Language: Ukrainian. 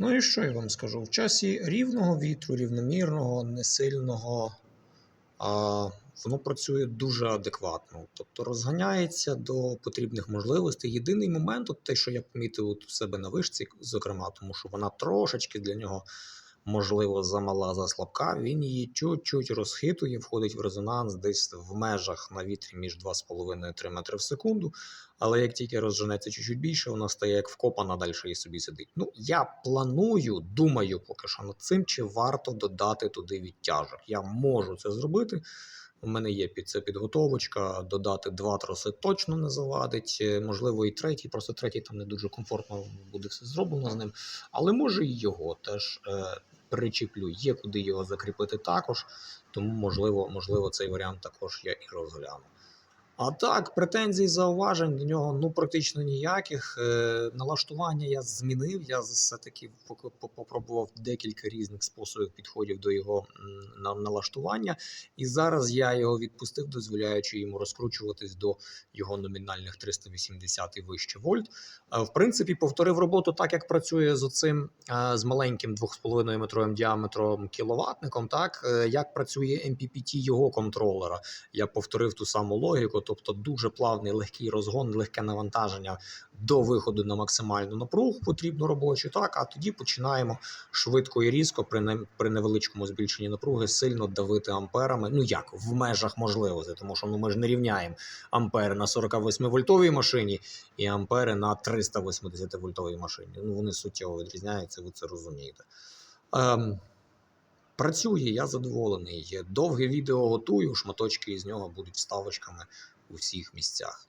Ну і що я вам скажу? В часі рівного вітру, рівномірного, несильного, а, воно працює дуже адекватно. Тобто розганяється до потрібних можливостей. Єдиний момент, от те, що я помітив от у себе на вишці, зокрема, тому що вона трошечки для нього. Можливо, замала заслабка, він її чуть-чуть розхитує, входить в резонанс десь в межах на вітрі між 2,5-3 метри в секунду. Але як тільки розженеться чуть-чуть більше, вона стає як вкопана, далі і собі сидить. Ну, я планую, думаю поки що над цим, чи варто додати туди відтяжок. Я можу це зробити. У мене є під це підготовочка. Додати два троси точно не завадить. Е, Можливо, і третій, просто третій там не дуже комфортно буде все зроблено з ним. Але може і його теж е, причеплю. Є куди його закріпити також. Тому, можливо, можливо, цей варіант також я і розгляну. А так, претензій, зауважень до нього ну практично ніяких. Е, налаштування я змінив. Я все-таки попробував декілька різних способів підходів до його налаштування. І зараз я його відпустив, дозволяючи йому розкручуватись до його номінальних 380 і вище вольт. Е, В принципі, повторив роботу так, як працює з оцим е, з маленьким 2,5 метровим діаметром кіловатником, так як працює MPPT його контролера. Я повторив ту саму логіку, тобто дуже плавний легкий розгон, легке навантаження до виходу на максимальну напругу потрібну робочу. Так, а тоді починаємо швидко і різко при, не, при невеличкому збільшенні напруги сильно давити амперами. Ну як в межах можливостей, тому що ну ми ж не рівняємо ампери на 48 вольтовій машині і ампери на 380 вольтовій машині. Ну вони суттєво відрізняються, ви це розумієте. Ем, працює, я задоволений. Довге відео готую, шматочки із нього будуть вставочками у всіх місцях.